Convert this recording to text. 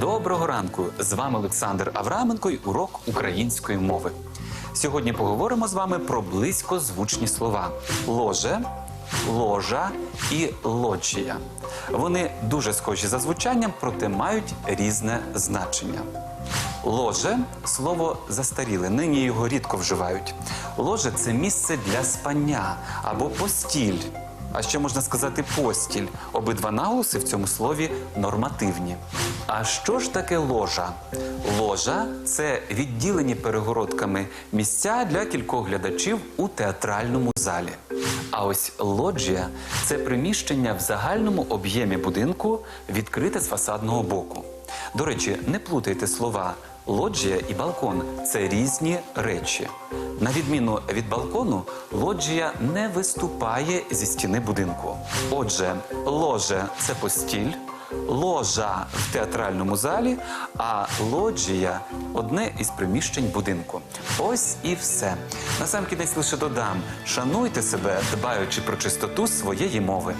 Доброго ранку! З вами Олександр Авраменко і урок української мови. Сьогодні поговоримо з вами про близькозвучні слова ложе, ложа і лоджія. Вони дуже схожі за звучанням, проте мають різне значення. Ложе слово застаріле, нині його рідко вживають. Ложе це місце для спання або постіль. А ще можна сказати постіль. Обидва наголоси в цьому слові нормативні. А що ж таке ложа? Ложа це відділені перегородками місця для кількох глядачів у театральному залі. А ось лоджія це приміщення в загальному об'ємі будинку, відкрите з фасадного боку. До речі, не плутайте слова лоджія і балкон це різні речі. На відміну від балкону, лоджія не виступає зі стіни будинку. Отже, ложе це постіль, ложа в театральному залі, а лоджія одне із приміщень будинку. Ось і все. Насамкінець лише додам: шануйте себе, дбаючи про чистоту своєї мови.